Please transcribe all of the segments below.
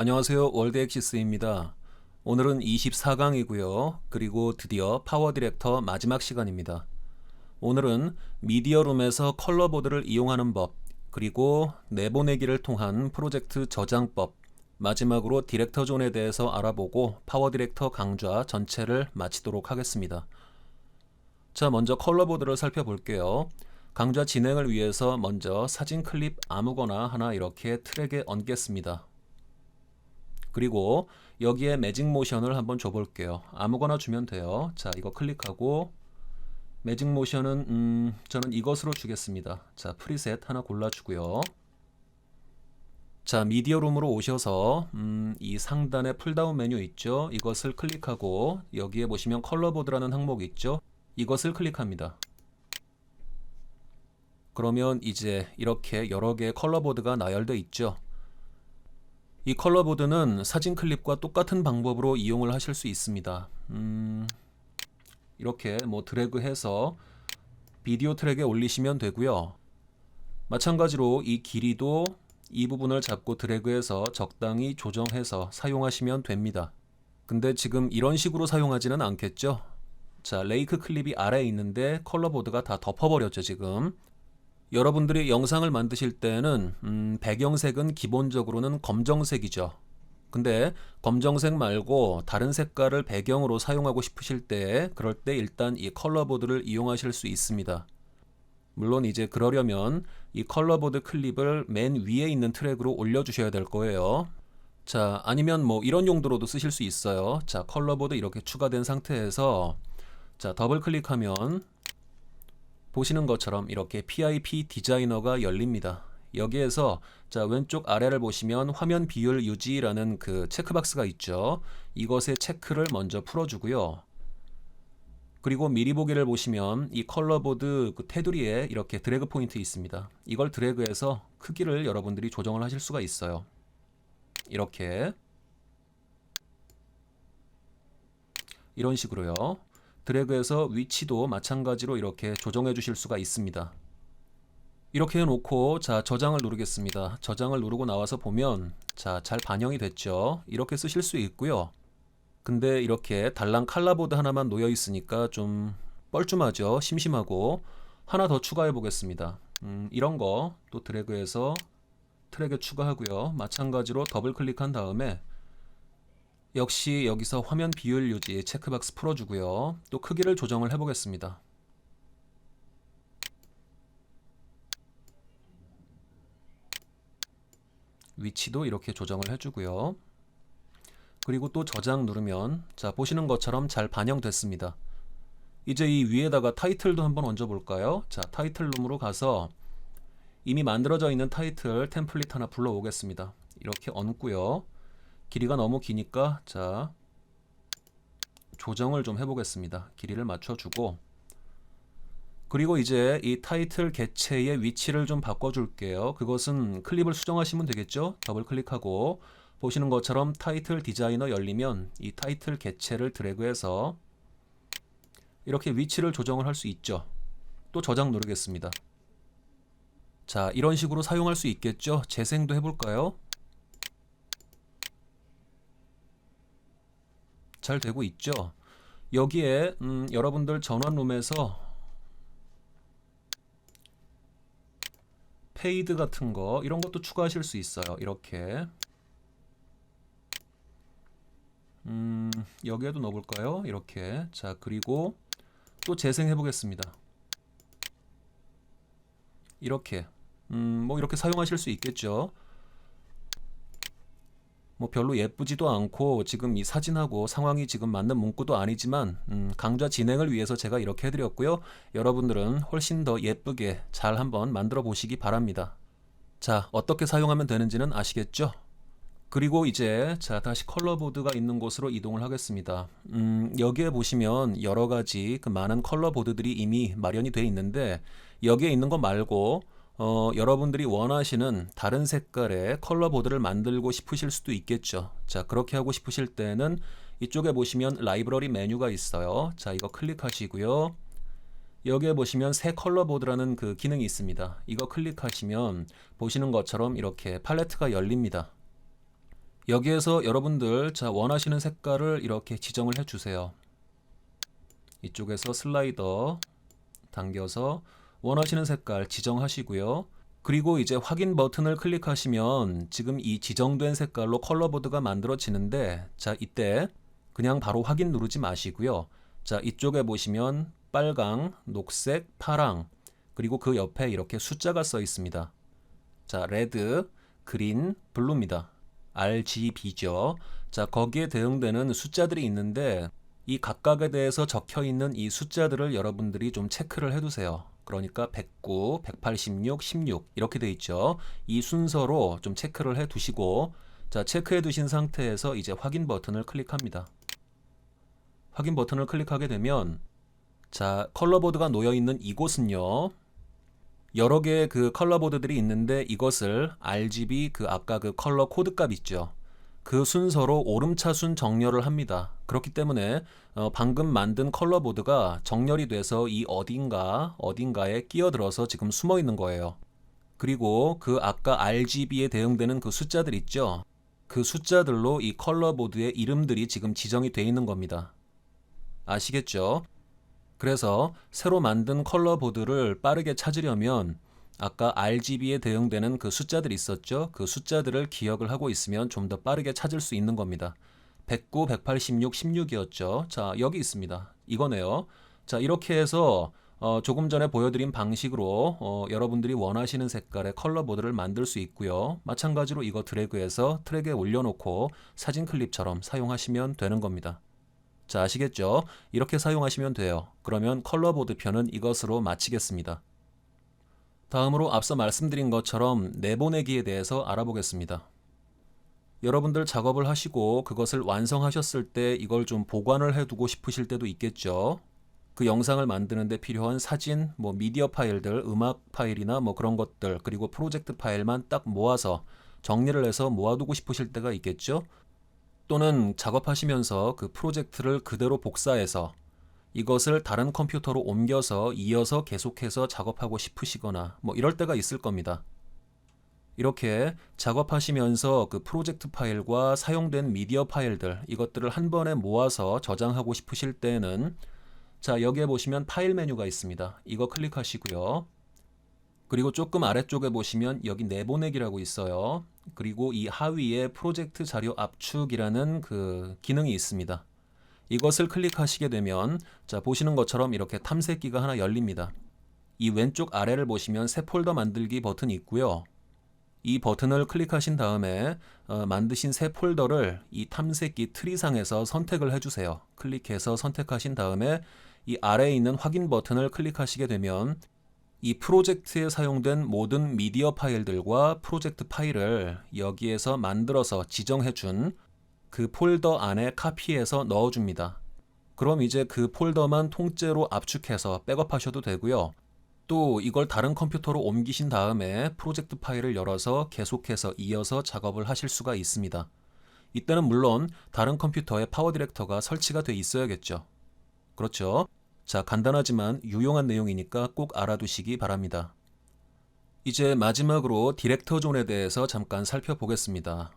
안녕하세요. 월드엑시스입니다. 오늘은 24강이고요. 그리고 드디어 파워 디렉터 마지막 시간입니다. 오늘은 미디어룸에서 컬러보드를 이용하는 법, 그리고 내보내기를 통한 프로젝트 저장법, 마지막으로 디렉터 존에 대해서 알아보고 파워 디렉터 강좌 전체를 마치도록 하겠습니다. 자, 먼저 컬러보드를 살펴볼게요. 강좌 진행을 위해서 먼저 사진 클립 아무거나 하나 이렇게 트랙에 얹겠습니다. 그리고 여기에 매직 모션을 한번 줘볼게요. 아무거나 주면 돼요. 자, 이거 클릭하고 매직 모션은 음, 저는 이것으로 주겠습니다. 자, 프리셋 하나 골라주고요. 자, 미디어룸으로 오셔서 음, 이 상단에 풀다운 메뉴 있죠? 이것을 클릭하고 여기에 보시면 컬러보드라는 항목 있죠? 이것을 클릭합니다. 그러면 이제 이렇게 여러 개의 컬러보드가 나열돼 있죠? 이 컬러보드는 사진 클립과 똑같은 방법으로 이용을 하실 수 있습니다. 음, 이렇게 뭐 드래그해서 비디오 트랙에 올리시면 되고요. 마찬가지로 이 길이도 이 부분을 잡고 드래그해서 적당히 조정해서 사용하시면 됩니다. 근데 지금 이런 식으로 사용하지는 않겠죠? 자, 레이크 클립이 아래에 있는데 컬러보드가 다 덮어버렸죠, 지금. 여러분들이 영상을 만드실 때는 음, 배경색은 기본적으로는 검정색이죠. 근데 검정색 말고 다른 색깔을 배경으로 사용하고 싶으실 때 그럴 때 일단 이 컬러보드를 이용하실 수 있습니다. 물론 이제 그러려면 이 컬러보드 클립을 맨 위에 있는 트랙으로 올려주셔야 될 거예요. 자, 아니면 뭐 이런 용도로도 쓰실 수 있어요. 자, 컬러보드 이렇게 추가된 상태에서 자, 더블 클릭하면 보시는 것처럼 이렇게 PIP 디자이너가 열립니다. 여기에서 자 왼쪽 아래를 보시면 화면 비율 유지라는 그 체크박스가 있죠. 이것의 체크를 먼저 풀어주고요. 그리고 미리 보기를 보시면 이 컬러보드 그 테두리에 이렇게 드래그 포인트 있습니다. 이걸 드래그해서 크기를 여러분들이 조정을 하실 수가 있어요. 이렇게 이런 식으로요. 드래그해서 위치도 마찬가지로 이렇게 조정해 주실 수가 있습니다. 이렇게 해놓고 자 저장을 누르겠습니다. 저장을 누르고 나와서 보면 자 잘 반영이 됐죠. 이렇게 쓰실 수 있고요. 근데 이렇게 달랑 칼라보드 하나만 놓여 있으니까 좀 뻘쭘하죠. 심심하고 하나 더 추가해 보겠습니다. 음, 이런 거 또 드래그해서 트랙에 추가하고요. 마찬가지로 더블 클릭한 다음에 역시 여기서 화면 비율 유지 체크박스 풀어주고요. 또 크기를 조정을 해보겠습니다. 위치도 이렇게 조정을 해주고요. 그리고 또 저장 누르면 자 보시는 것처럼 잘 반영됐습니다. 이제 이 위에다가 타이틀도 한번 얹어 볼까요? 자 타이틀 룸으로 가서 이미 만들어져 있는 타이틀 템플릿 하나 불러오겠습니다. 이렇게 얹고요. 길이가 너무 기니까 자 조정을 좀 해보겠습니다. 길이를 맞춰주고 그리고 이제 이 타이틀 개체의 위치를 좀 바꿔줄게요. 그것은 클립을 수정하시면 되겠죠. 더블 클릭하고 보시는 것처럼 타이틀 디자이너 열리면 이 타이틀 개체를 드래그해서 이렇게 위치를 조정을 할 수 있죠. 또 저장 누르겠습니다. 자, 이런 식으로 사용할 수 있겠죠. 재생도 해볼까요? 잘 되고 있죠. 여기에 음, 여러분들 전원룸에서 페이드 같은 거 이런 것도 추가하실 수 있어요. 이렇게 음, 여기에도 넣어볼까요? 이렇게 자 그리고 또 재생해 보겠습니다. 이렇게 음, 뭐 이렇게 사용하실 수 있겠죠. 뭐 별로 예쁘지도 않고 지금 이 사진하고 상황이 지금 맞는 문구도 아니지만 음, 강좌 진행을 위해서 제가 이렇게 해드렸고요. 여러분들은 훨씬 더 예쁘게 잘 한번 만들어 보시기 바랍니다. 자 어떻게 사용하면 되는지는 아시겠죠? 그리고 이제 자 다시 컬러보드가 있는 곳으로 이동을 하겠습니다. 음, 여기에 보시면 여러 가지 그 많은 컬러보드들이 이미 마련이 되어 있는데 여기에 있는 거 말고 어, 여러분들이 원하시는 다른 색깔의 컬러 보드를 만들고 싶으실 수도 있겠죠. 자, 그렇게 하고 싶으실 때는 이쪽에 보시면 라이브러리 메뉴가 있어요. 자, 이거 클릭하시고요. 여기에 보시면 새 컬러 보드라는 그 기능이 있습니다. 이거 클릭하시면 보시는 것처럼 이렇게 팔레트가 열립니다. 여기에서 여러분들 자 원하시는 색깔을 이렇게 지정을 해 주세요. 이쪽에서 슬라이더 당겨서 원하시는 색깔 지정하시고요. 그리고 이제 확인 버튼을 클릭하시면 지금 이 지정된 색깔로 컬러보드가 만들어지는데 자 이때 그냥 바로 확인 누르지 마시고요. 자 이쪽에 보시면 빨강, 녹색, 파랑 그리고 그 옆에 이렇게 숫자가 써 있습니다. 자 레드, 그린, 블루입니다. RGB죠. 자 거기에 대응되는 숫자들이 있는데 이 각각에 대해서 적혀 있는 이 숫자들을 여러분들이 좀 체크를 해 두세요. 그러니까 109, 186, 16 이렇게 돼 있죠. 이 순서로 좀 체크를 해 두시고 자 체크해 두신 상태에서 이제 확인 버튼을 클릭합니다. 확인 버튼을 클릭하게 되면 자 컬러보드가 놓여 있는 이곳은요. 여러 개의 그 컬러보드들이 있는데 이것을 RGB 그 아까 그 컬러 코드 값 있죠. 그 순서로 오름차순 정렬을 합니다. 그렇기 때문에 어, 방금 만든 컬러보드가 정렬이 돼서 이 어딘가 어딘가에 끼어들어서 지금 숨어 있는 거예요. 그리고 그 아까 RGB에 대응되는 그 숫자들 있죠. 그 숫자들로 이 컬러보드의 이름들이 지금 지정이 돼 있는 겁니다. 아시겠죠? 그래서 새로 만든 컬러보드를 빠르게 찾으려면 아까 RGB에 대응되는 그 숫자들 있었죠? 그 숫자들을 기억을 하고 있으면 좀 더 빠르게 찾을 수 있는 겁니다. 109, 186, 16이었죠. 자, 여기 있습니다. 이거네요. 자, 이렇게 해서 어, 조금 전에 보여드린 방식으로 어, 여러분들이 원하시는 색깔의 컬러보드를 만들 수 있고요. 마찬가지로 이거 드래그해서 트랙에 올려놓고 사진 클립처럼 사용하시면 되는 겁니다. 자, 아시겠죠? 이렇게 사용하시면 돼요. 그러면 컬러보드 편은 이것으로 마치겠습니다. 다음으로 앞서 말씀드린 것처럼 내보내기에 대해서 알아보겠습니다. 여러분들 작업을 하시고 그것을 완성하셨을 때 이걸 좀 보관을 해두고 싶으실 때도 있겠죠. 그 영상을 만드는데 필요한 사진, 뭐 미디어 파일들, 음악 파일이나 뭐 그런 것들, 그리고 프로젝트 파일만 딱 모아서 정리를 해서 모아두고 싶으실 때가 있겠죠. 또는 작업하시면서 그 프로젝트를 그대로 복사해서 이것을 다른 컴퓨터로 옮겨서 이어서 계속해서 작업하고 싶으시거나 뭐 이럴 때가 있을 겁니다. 이렇게 작업하시면서 그 프로젝트 파일과 사용된 미디어 파일들 이것들을 한 번에 모아서 저장하고 싶으실 때는 자 여기에 보시면 파일 메뉴가 있습니다. 이거 클릭하시고요. 그리고 조금 아래쪽에 보시면 여기 내보내기라고 있어요. 그리고 이 하위에 프로젝트 자료 압축이라는 그 기능이 있습니다. 이것을 클릭하시게 되면 자 보시는 것처럼 이렇게 탐색기가 하나 열립니다. 이 왼쪽 아래를 보시면 새 폴더 만들기 버튼이 있고요. 이 버튼을 클릭하신 다음에 어, 만드신 새 폴더를 이 탐색기 트리상에서 선택을 해주세요. 클릭해서 선택하신 다음에 이 아래에 있는 확인 버튼을 클릭하시게 되면 이 프로젝트에 사용된 모든 미디어 파일들과 프로젝트 파일을 여기에서 만들어서 지정해 준 그 폴더 안에 카피해서 넣어 줍니다. 그럼 이제 그 폴더만 통째로 압축해서 백업하셔도 되고요. 또 이걸 다른 컴퓨터로 옮기신 다음에 프로젝트 파일을 열어서 계속해서 이어서 작업을 하실 수가 있습니다. 이때는 물론 다른 컴퓨터에 파워 디렉터가 설치가 돼 있어야겠죠. 그렇죠. 자, 간단하지만 유용한 내용이니까 꼭 알아두시기 바랍니다. 이제 마지막으로 디렉터 존에 대해서 잠깐 살펴보겠습니다.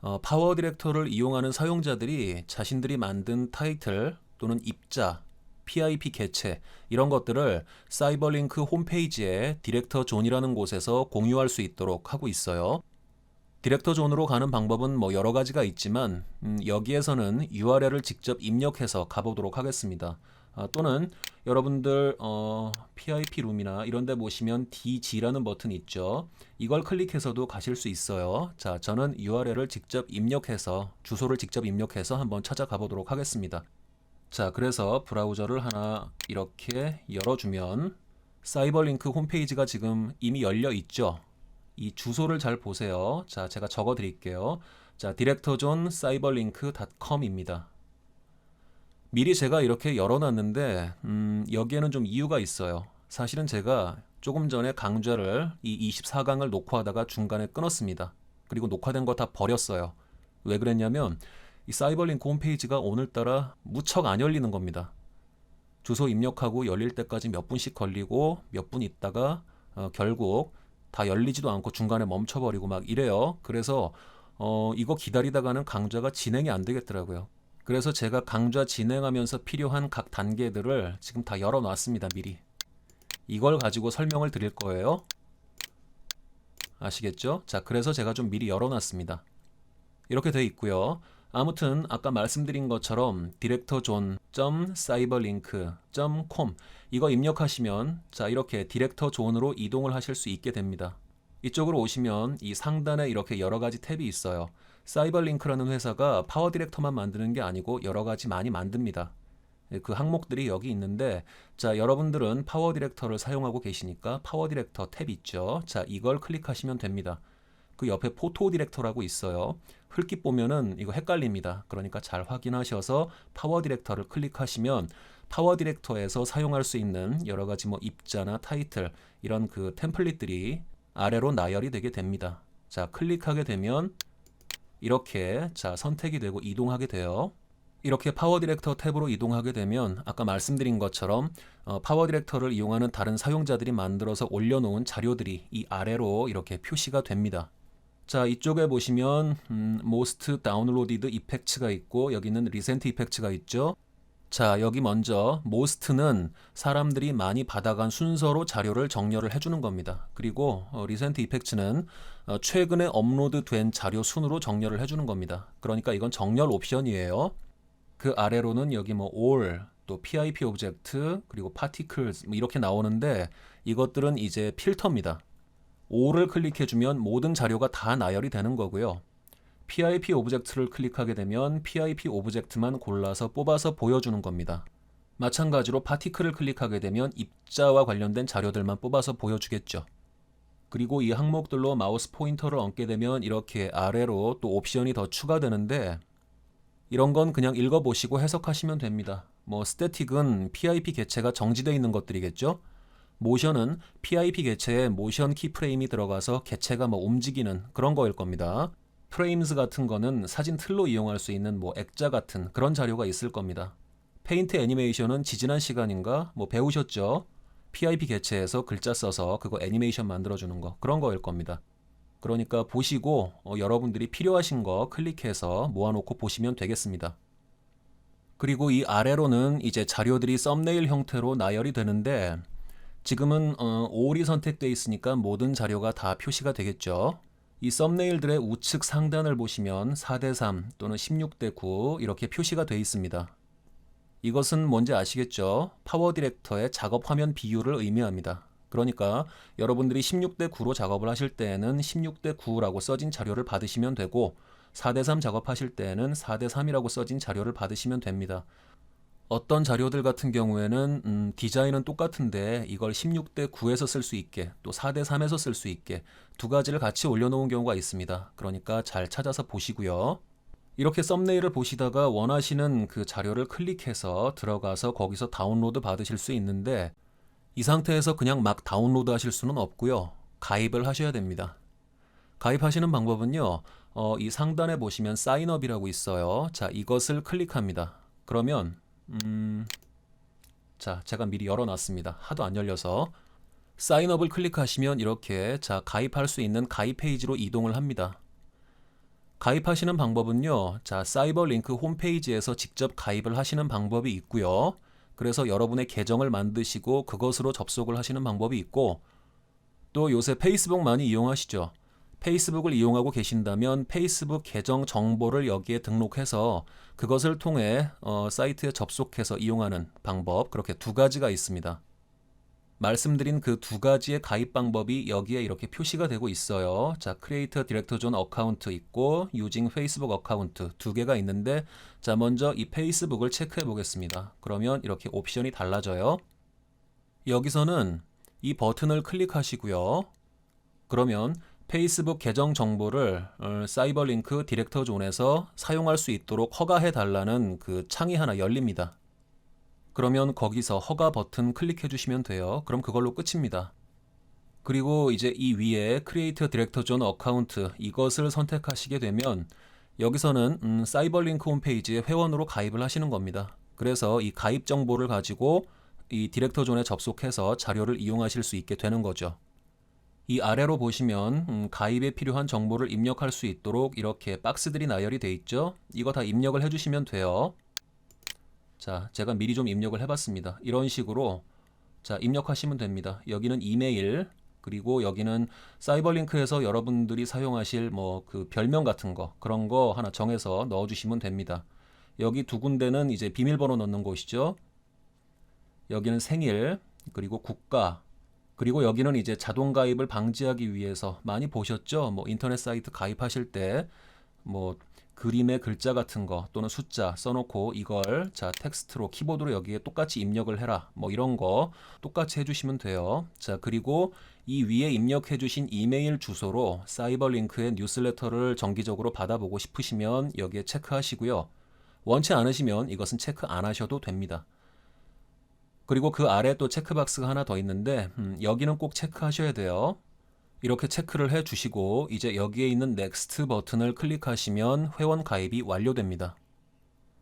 어, 파워 디렉터를 이용하는 사용자들이 자신들이 만든 타이틀 또는 입자, PIP 개체 이런 것들을 사이버링크 홈페이지에 디렉터 존이라는 곳에서 공유할 수 있도록 하고 있어요. 디렉터 존으로 가는 방법은 뭐 여러 가지가 있지만 음, 여기에서는 URL을 직접 입력해서 가보도록 하겠습니다. 아, 또는 여러분들 어, PIP 룸이나 이런 데 보시면 DG라는 버튼이 있죠. 이걸 클릭해서도 가실 수 있어요. 자, 저는 URL을 직접 입력해서 주소를 직접 입력해서 한번 찾아가 보도록 하겠습니다. 자, 그래서 브라우저를 하나 이렇게 열어주면 사이버링크 홈페이지가 지금 이미 열려 있죠. 이 주소를 잘 보세요. 자, 제가 적어 드릴게요. 자, 디렉터존 cyberlink.com입니다. 미리 제가 이렇게 열어놨는데 음, 여기에는 좀 이유가 있어요. 사실은 제가 조금 전에 강좌를 이 24강을 녹화하다가 중간에 끊었습니다. 그리고 녹화된 거 다 버렸어요. 왜 그랬냐면 이 사이버링크 홈페이지가 오늘따라 무척 안 열리는 겁니다. 주소 입력하고 열릴 때까지 몇 분씩 걸리고 몇 분 있다가 어, 결국 다 열리지도 않고 중간에 멈춰버리고 막 이래요. 그래서 어, 이거 기다리다가는 강좌가 진행이 안 되겠더라고요. 그래서 제가 강좌 진행하면서 필요한 각 단계들을 지금 다 열어놨습니다. 미리. 이걸 가지고 설명을 드릴 거예요. 아시겠죠? 자, 그래서 제가 좀 미리 열어놨습니다. 이렇게 돼 있고요. 아무튼 아까 말씀드린 것처럼 디렉터 존.cyberlink.com 이거 입력하시면 자 이렇게 디렉터 존으로 이동을 하실 수 있게 됩니다. 이쪽으로 오시면 이 상단에 이렇게 여러 가지 탭이 있어요. 사이버링크라는 회사가 파워 디렉터만 만드는 게 아니고 여러 가지 많이 만듭니다. 예, 그 항목들이 여기 있는데 자 여러분들은 파워 디렉터를 사용하고 계시니까 파워 디렉터 탭 있죠. 자 이걸 클릭하시면 됩니다. 그 옆에 포토 디렉터라고 있어요. 흙깃 보면은 이거 헷갈립니다. 그러니까 잘 확인하셔서 파워 디렉터를 클릭하시면 파워 디렉터에서 사용할 수 있는 여러 가지 뭐 입자나 타이틀 이런 그 템플릿들이 아래로 나열이 되게 됩니다. 자, 클릭하게 되면 이렇게 자, 선택이 되고 이동하게 돼요. 이렇게 파워 디렉터 탭으로 이동하게 되면 아까 말씀드린 것처럼 어, 파워 디렉터를 이용하는 다른 사용자들이 만들어서 올려놓은 자료들이 이 아래로 이렇게 표시가 됩니다. 자, 이쪽에 보시면 음, most downloaded effects가 있고 여기는 recent effects가 있죠. 자, 여기 먼저 most는 사람들이 많이 받아간 순서로 자료를 정렬을 해주는 겁니다. 그리고 어, recent effects는 어, 최근에 업로드된 자료 순으로 정렬을 해주는 겁니다. 그러니까 이건 정렬 옵션이에요. 그 아래로는 여기 뭐 all 또 PIP 오브젝트 그리고 particles 뭐 이렇게 나오는데 이것들은 이제 필터입니다. 5를 클릭해주면 모든 자료가 다 나열이 되는 거고요. PIP 오브젝트를 클릭하게 되면 PIP 오브젝트만 골라서 뽑아서 보여주는 겁니다. 마찬가지로 파티클을 클릭하게 되면 입자와 관련된 자료들만 뽑아서 보여주겠죠. 그리고 이 항목들로 마우스 포인터를 얹게 되면 이렇게 아래로 또 옵션이 더 추가되는데 이런 건 그냥 읽어보시고 해석하시면 됩니다. 뭐 스태틱은 PIP 개체가 정지되어 있는 것들이겠죠. 모션은 PIP 개체에 모션 키프레임이 들어가서 개체가 뭐 움직이는 그런 거일 겁니다. 프레임즈 같은 거는 사진 틀로 이용할 수 있는 뭐 액자 같은 그런 자료가 있을 겁니다. 페인트 애니메이션은 지지난 시간인가 뭐 배우셨죠? PIP 개체에서 글자 써서 그거 애니메이션 만들어주는 거 그런 거일 겁니다. 그러니까 보시고 어, 여러분들이 필요하신 거 클릭해서 모아놓고 보시면 되겠습니다. 그리고 이 아래로는 이제 자료들이 썸네일 형태로 나열이 되는데 지금은 어, 5이 선택되어 있으니까 모든 자료가 다 표시가 되겠죠. 이 썸네일들의 우측 상단을 보시면 4대3 또는 16대9 이렇게 표시가 되어 있습니다. 이것은 뭔지 아시겠죠? 파워 디렉터의 작업 화면 비율을 의미합니다. 그러니까 여러분들이 16대 9로 작업을 하실 때에는 16대 9라고 써진 자료를 받으시면 되고 4대 3 작업하실 때에는 4대 3이라고 써진 자료를 받으시면 됩니다. 어떤 자료들 같은 경우에는 음, 디자인은 똑같은데 이걸 16대 9에서 쓸 수 있게 또 4대 3에서 쓸 수 있게 두 가지를 같이 올려놓은 경우가 있습니다. 그러니까 잘 찾아서 보시고요. 이렇게 썸네일을 보시다가 원하시는 그 자료를 클릭해서 들어가서 거기서 다운로드 받으실 수 있는데 이 상태에서 그냥 막 다운로드 하실 수는 없고요. 가입을 하셔야 됩니다. 가입하시는 방법은요. 어, 이 상단에 보시면 사인업이라고 있어요. 자, 이것을 클릭합니다. 그러면 음, 자, 제가 미리 열어놨습니다. 하도 안 열려서 사인업을 클릭하시면 이렇게 자 가입할 수 있는 가입 페이지로 이동을 합니다. 가입하시는 방법은요. 자, 사이버 링크 홈페이지에서 직접 가입을 하시는 방법이 있고요. 그래서 여러분의 계정을 만드시고 그것으로 접속을 하시는 방법이 있고 또 요새 페이스북 많이 이용하시죠. 페이스북을 이용하고 계신다면 페이스북 계정 정보를 여기에 등록해서 그것을 통해 어, 사이트에 접속해서 이용하는 방법 그렇게 두 가지가 있습니다. 말씀드린 그 두 가지의 가입 방법이 여기에 이렇게 표시가 되고 있어요. 자, 크리에이터 디렉터 존 어카운트 있고 유징 페이스북 어카운트 두 개가 있는데 자, 먼저 이 페이스북을 체크해 보겠습니다. 그러면 이렇게 옵션이 달라져요. 여기서는 이 버튼을 클릭하시고요. 그러면 페이스북 계정 정보를 어, 사이버링크 디렉터 존에서 사용할 수 있도록 허가해 달라는 그 창이 하나 열립니다. 그러면 거기서 허가 버튼 클릭해 주시면 돼요. 그럼 그걸로 끝입니다. 그리고 이제 이 위에 크리에이터 디렉터 존 어카운트 이것을 선택하시게 되면 여기서는 음, 사이버링크 홈페이지에 회원으로 가입을 하시는 겁니다. 그래서 이 가입 정보를 가지고 이 디렉터 존에 접속해서 자료를 이용하실 수 있게 되는 거죠. 이 아래로 보시면 음, 가입에 필요한 정보를 입력할 수 있도록 이렇게 박스들이 나열이 돼 있죠. 이거 다 입력을 해주시면 돼요. 자, 제가 미리 좀 입력을 해봤습니다. 이런 식으로 자 입력하시면 됩니다. 여기는 이메일 그리고 여기는 사이버링크에서 여러분들이 사용하실 뭐 그 별명 같은 거 그런 거 하나 정해서 넣어주시면 됩니다. 여기 두 군데는 이제 비밀번호 넣는 곳이죠. 여기는 생일 그리고 국가 그리고 여기는 이제 자동 가입을 방지하기 위해서 많이 보셨죠? 뭐 인터넷 사이트 가입하실 때 뭐 그림의 글자 같은 거 또는 숫자 써놓고 이걸 자 텍스트로 키보드로 여기에 똑같이 입력을 해라 뭐 이런 거 똑같이 해주시면 돼요. 자 그리고 이 위에 입력해주신 이메일 주소로 사이버링크의 뉴스레터를 정기적으로 받아보고 싶으시면 여기에 체크하시고요. 원치 않으시면 이것은 체크 안 하셔도 됩니다. 그리고 그 아래 또 체크박스가 하나 더 있는데 음, 여기는 꼭 체크하셔야 돼요. 이렇게 체크를 해 주시고 이제 여기에 있는 넥스트 버튼을 클릭하시면 회원 가입이 완료됩니다.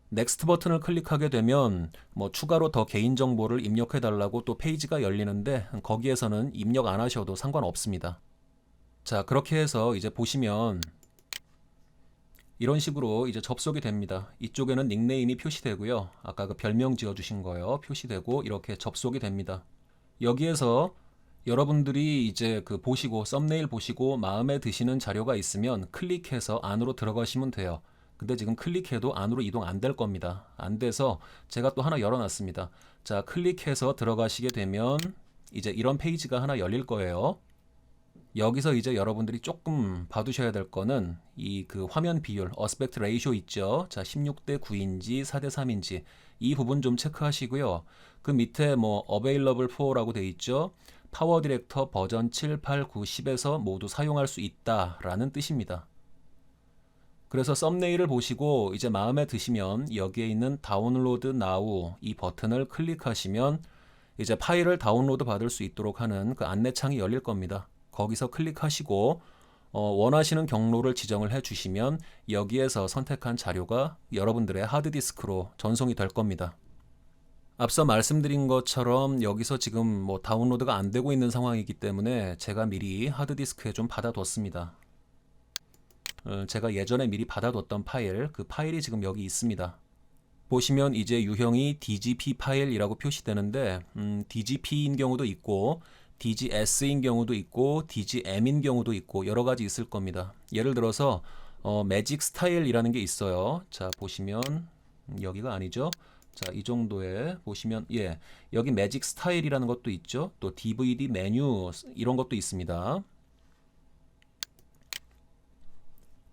넥스트 버튼을 클릭하게 되면 뭐 추가로 더 개인 정보를 입력해 달라고 또 페이지가 열리는데 거기에서는 입력 안 하셔도 상관없습니다. 자, 그렇게 해서 이제 보시면 이런 식으로 이제 접속이 됩니다. 이쪽에는 닉네임이 표시되고요. 아까 그 별명 지어 주신 거요. 표시되고 이렇게 접속이 됩니다. 여기에서 여러분들이 이제 그 보시고 썸네일 보시고 마음에 드시는 자료가 있으면 클릭해서 안으로 들어가시면 돼요. 근데 지금 클릭해도 안으로 이동 안 될 겁니다. 안 돼서 제가 또 하나 열어놨습니다. 자, 클릭해서 들어가시게 되면 이제 이런 페이지가 하나 열릴 거예요. 여기서 이제 여러분들이 조금 봐두셔야 될 거는 이 그 화면 비율, 어스펙트 레이쇼 있죠. 자, 16대 9인지 4대 3인지 이 부분 좀 체크하시고요. 그 밑에 뭐 available for라고 돼 있죠. 파워 디렉터 버전 7, 8, 9, 10에서 모두 사용할 수 있다라는 뜻입니다. 그래서 썸네일을 보시고 이제 마음에 드시면 여기에 있는 다운로드 나우 이 버튼을 클릭하시면 이제 파일을 다운로드 받을 수 있도록 하는 그 안내창이 열릴 겁니다. 거기서 클릭하시고 어, 원하시는 경로를 지정을 해 주시면 여기에서 선택한 자료가 여러분들의 하드디스크로 전송이 될 겁니다. 앞서 말씀드린 것처럼 여기서 지금 뭐 다운로드가 안 되고 있는 상황이기 때문에 제가 미리 하드디스크에 좀 받아뒀습니다. 어, 제가 예전에 미리 받아뒀던 파일, 그 파일이 지금 여기 있습니다. 보시면 이제 유형이 DGP 파일이라고 표시되는데 음, DGP인 경우도 있고 DGS인 경우도 있고 DGM인 경우도 있고 여러 가지 있을 겁니다. 예를 들어서 어, 매직 스타일이라는 게 있어요. 자 보시면 음, 여기가 아니죠. 자, 이 정도에 보시면 예. 여기 매직 스타일이라는 것도 있죠. 또 DVD 메뉴 이런 것도 있습니다.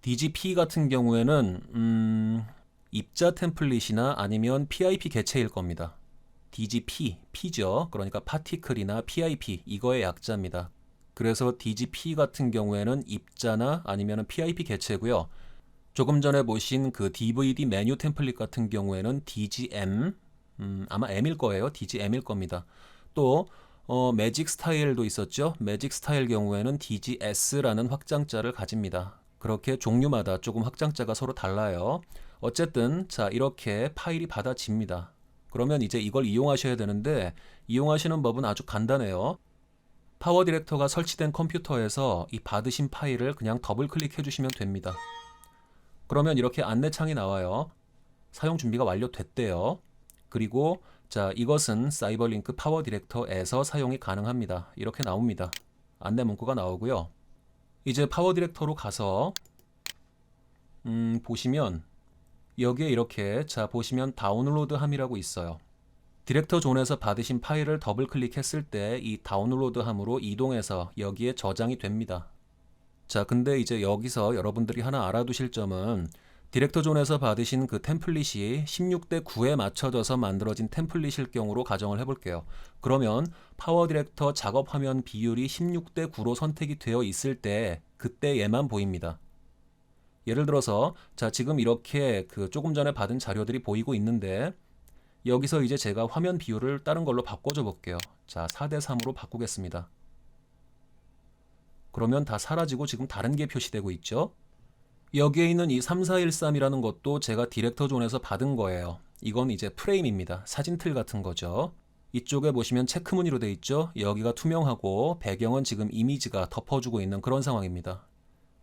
DGP 같은 경우에는 음, 입자 템플릿이나 아니면 PIP 개체일 겁니다. DGP, P죠. 그러니까 파티클이나 PIP 이거의 약자입니다. 그래서 DGP 같은 경우에는 입자나 아니면 PIP 개체고요. 조금 전에 보신 그 DVD 메뉴 템플릿 같은 경우에는 DGM, 음, 아마 M일 거예요. DGM일 겁니다. 또 어, 매직 스타일도 있었죠. 매직 스타일 경우에는 DGS라는 확장자를 가집니다. 그렇게 종류마다 조금 확장자가 서로 달라요. 어쨌든 자 이렇게 파일이 받아집니다. 그러면 이제 이걸 이용하셔야 되는데 이용하시는 법은 아주 간단해요. 파워 디렉터가 설치된 컴퓨터에서 이 받으신 파일을 그냥 더블 클릭해 주시면 됩니다. 그러면 이렇게 안내창이 나와요. 사용 준비가 완료됐대요. 그리고 자, 이것은 사이버링크 파워 디렉터에서 사용이 가능합니다. 이렇게 나옵니다. 안내 문구가 나오고요. 이제 파워 디렉터로 가서 음, 보시면 여기에 이렇게 자 보시면 다운로드 함이라고 있어요. 디렉터 존에서 받으신 파일을 더블 클릭했을 때 이 다운로드 함으로 이동해서 여기에 저장이 됩니다. 자, 근데 이제 여기서 여러분들이 하나 알아두실 점은 디렉터 존에서 받으신 그 템플릿이 16대 9에 맞춰져서 만들어진 템플릿일 경우로 가정을 해볼게요. 그러면 파워 디렉터 작업 화면 비율이 16대 9로 선택이 되어 있을 때 그때 얘만 보입니다. 예를 들어서 자 지금 이렇게 그 조금 전에 받은 자료들이 보이고 있는데 여기서 이제 제가 화면 비율을 다른 걸로 바꿔줘 볼게요. 자 4대 3으로 바꾸겠습니다. 그러면 다 사라지고 지금 다른 게 표시되고 있죠. 여기에 있는 이 3413이라는 것도 제가 디렉터 존에서 받은 거예요. 이건 이제 프레임입니다. 사진 틀 같은 거죠. 이쪽에 보시면 체크 무늬로 돼 있죠. 여기가 투명하고 배경은 지금 이미지가 덮어주고 있는 그런 상황입니다.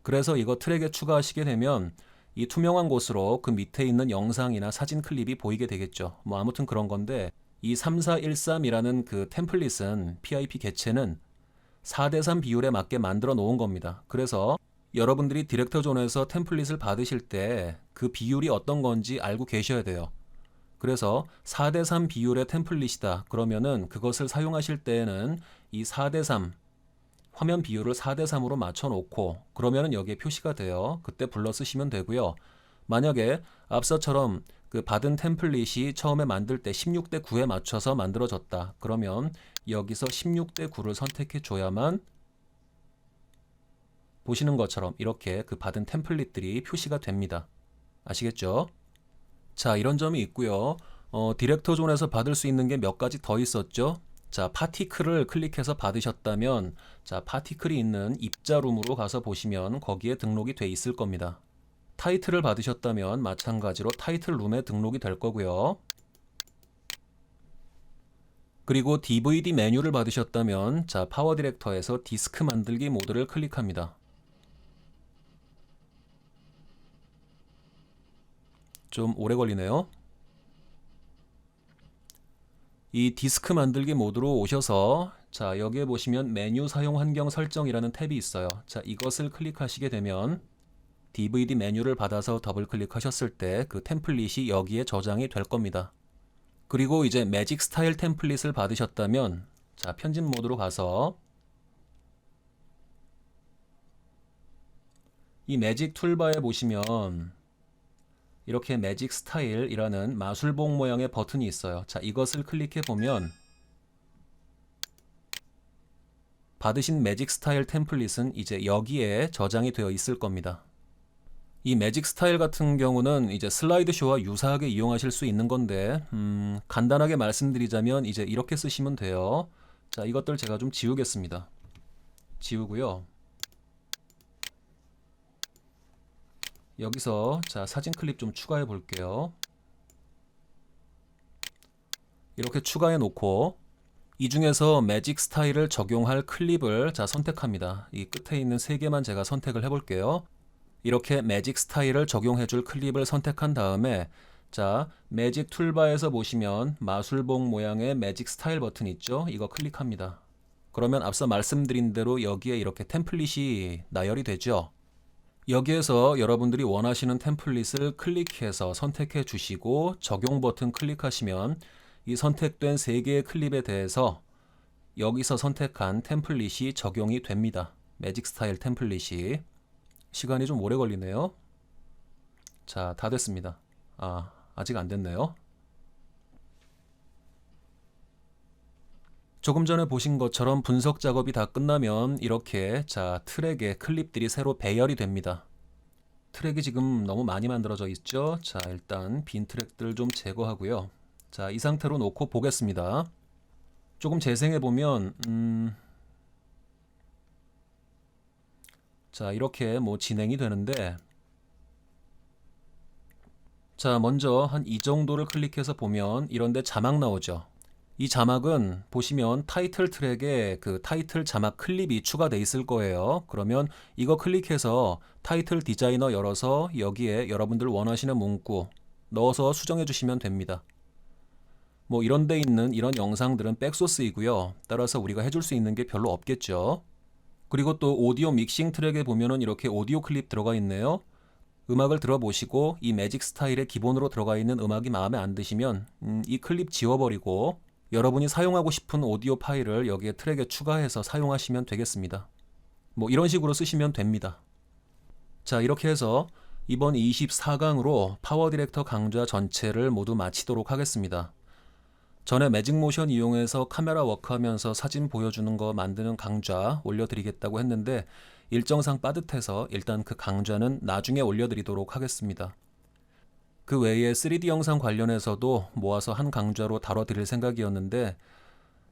그래서 이거 트랙에 추가하시게 되면 이 투명한 곳으로 그 밑에 있는 영상이나 사진 클립이 보이게 되겠죠. 뭐 아무튼 그런 건데 이 3413이라는 그 템플릿은 PIP 개체는 4대3 비율에 맞게 만들어 놓은 겁니다. 그래서 여러분들이 디렉터 존에서 템플릿을 받으실 때 그 비율이 어떤 건지 알고 계셔야 돼요. 그래서 4대3 비율의 템플릿이다. 그러면은 그것을 사용하실 때에는 이 4대3 화면 비율을 4대 3으로 맞춰 놓고 그러면은 여기에 표시가 돼요. 그때 불러 쓰시면 되고요. 만약에 앞서처럼 그 받은 템플릿이 처음에 만들 때 16대 9에 맞춰서 만들어졌다. 그러면 여기서 16대 9를 선택해 줘야만 보시는 것처럼 이렇게 그 받은 템플릿들이 표시가 됩니다. 아시겠죠? 자, 이런 점이 있고요. 어, 디렉터 존에서 받을 수 있는 게 몇 가지 더 있었죠. 자, 파티클을 클릭해서 받으셨다면 자, 파티클이 있는 입자룸으로 가서 보시면 거기에 등록이 돼 있을 겁니다. 타이틀을 받으셨다면 마찬가지로 타이틀 룸에 등록이 될 거고요. 그리고 DVD 메뉴를 받으셨다면 자, 파워 디렉터에서 디스크 만들기 모드를 클릭합니다. 좀 오래 걸리네요. 이 디스크 만들기 모드로 오셔서 자 여기에 보시면 메뉴 사용 환경 설정이라는 탭이 있어요. 자 이것을 클릭하시게 되면 DVD 메뉴를 받아서 더블 클릭하셨을 때 그 템플릿이 여기에 저장이 될 겁니다. 그리고 이제 매직 스타일 템플릿을 받으셨다면 자 편집 모드로 가서 이 매직 툴바에 보시면 이렇게 매직 스타일이라는 마술봉 모양의 버튼이 있어요. 자, 이것을 클릭해 보면 받으신 매직 스타일 템플릿은 이제 여기에 저장이 되어 있을 겁니다. 이 매직 스타일 같은 경우는 이제 슬라이드 쇼와 유사하게 이용하실 수 있는 건데 음, 간단하게 말씀드리자면 이제 이렇게 쓰시면 돼요. 자, 이것들 제가 좀 지우겠습니다. 지우고요. 여기서 자 사진 클립 좀 추가해 볼게요. 이렇게 추가해 놓고 이 중에서 매직 스타일을 적용할 클립을 자 선택합니다. 이 끝에 있는 세 개만 제가 선택을 해 볼게요. 이렇게 매직 스타일을 적용해 줄 클립을 선택한 다음에 자 매직 툴바에서 보시면 마술봉 모양의 매직 스타일 버튼 있죠? 이거 클릭합니다. 그러면 앞서 말씀드린 대로 여기에 이렇게 템플릿이 나열이 되죠. 여기에서 여러분들이 원하시는 템플릿을 클릭해서 선택해 주시고 적용 버튼 클릭하시면 이 선택된 세 개의 클립에 대해서 여기서 선택한 템플릿이 적용이 됩니다. 매직 스타일 템플릿이 시간이 좀 오래 걸리네요. 자, 다 됐습니다. 아, 아직 안 됐네요. 조금 전에 보신 것처럼 분석 작업이 다 끝나면 이렇게 자 트랙에 클립들이 새로 배열이 됩니다. 트랙이 지금 너무 많이 만들어져 있죠. 자 일단 빈 트랙들 좀 제거하고요. 자 이 상태로 놓고 보겠습니다. 조금 재생해 보면 음... 자 이렇게 뭐 진행이 되는데 자 먼저 한 이 정도를 클릭해서 보면 이런데 자막 나오죠. 이 자막은 보시면 타이틀 트랙에 그 타이틀 자막 클립이 추가돼 있을 거예요. 그러면 이거 클릭해서 타이틀 디자이너 열어서 여기에 여러분들 원하시는 문구 넣어서 수정해 주시면 됩니다. 뭐 이런 데 있는 이런 영상들은 백소스이고요. 따라서 우리가 해줄 수 있는 게 별로 없겠죠. 그리고 또 오디오 믹싱 트랙에 보면은 이렇게 오디오 클립 들어가 있네요. 음악을 들어보시고 이 매직 스타일에 기본으로 들어가 있는 음악이 마음에 안 드시면 음, 이 클립 지워버리고 여러분이 사용하고 싶은 오디오 파일을 여기에 트랙에 추가해서 사용하시면 되겠습니다. 뭐 이런 식으로 쓰시면 됩니다. 자, 이렇게 해서 이번 24강으로 파워 디렉터 강좌 전체를 모두 마치도록 하겠습니다. 전에 매직 모션 이용해서 카메라 워크하면서 사진 보여주는 거 만드는 강좌 올려드리겠다고 했는데 일정상 빠듯해서 일단 그 강좌는 나중에 올려드리도록 하겠습니다. 그 외에 3D 영상 관련해서도 모아서 한 강좌로 다뤄드릴 생각이었는데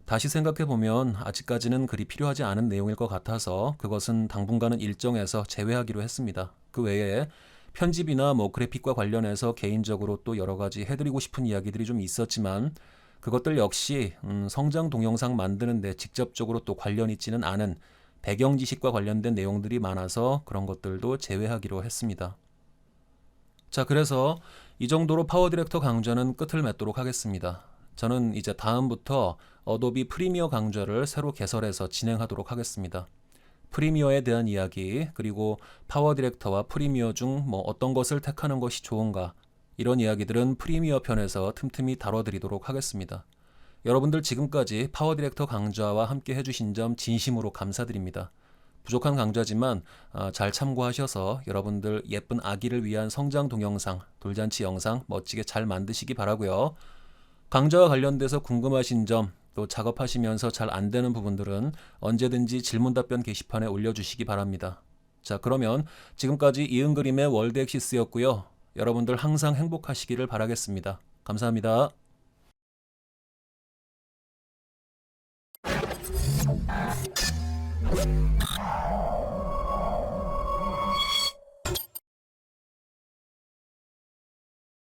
다시 생각해보면 아직까지는 그리 필요하지 않은 내용일 것 같아서 그것은 당분간은 일정에서 제외하기로 했습니다. 그 외에 편집이나 뭐 그래픽과 관련해서 개인적으로 또 여러 가지 해드리고 싶은 이야기들이 좀 있었지만 그것들 역시 음, 성장 동영상 만드는데 직접적으로 또 관련 있지는 않은 배경 지식과 관련된 내용들이 많아서 그런 것들도 제외하기로 했습니다. 자, 그래서 이 정도로 파워 디렉터 강좌는 끝을 맺도록 하겠습니다. 저는 이제 다음부터 어도비 프리미어 강좌를 새로 개설해서 진행하도록 하겠습니다. 프리미어에 대한 이야기, 그리고 파워 디렉터와 프리미어 중 뭐 어떤 것을 택하는 것이 좋은가, 이런 이야기들은 프리미어 편에서 틈틈이 다뤄드리도록 하겠습니다. 여러분들 지금까지 파워 디렉터 강좌와 함께 해주신 점 진심으로 감사드립니다. 부족한 강좌지만 아, 잘 참고하셔서 여러분들 예쁜 아기를 위한 성장 동영상, 돌잔치 영상 멋지게 잘 만드시기 바라고요. 강좌와 관련돼서 궁금하신 점, 또 작업하시면서 잘 안 되는 부분들은 언제든지 질문 답변 게시판에 올려주시기 바랍니다. 자, 그러면 지금까지 이은 그림의 월드 엑시스였고요. 여러분들 항상 행복하시기를 바라겠습니다. 감사합니다.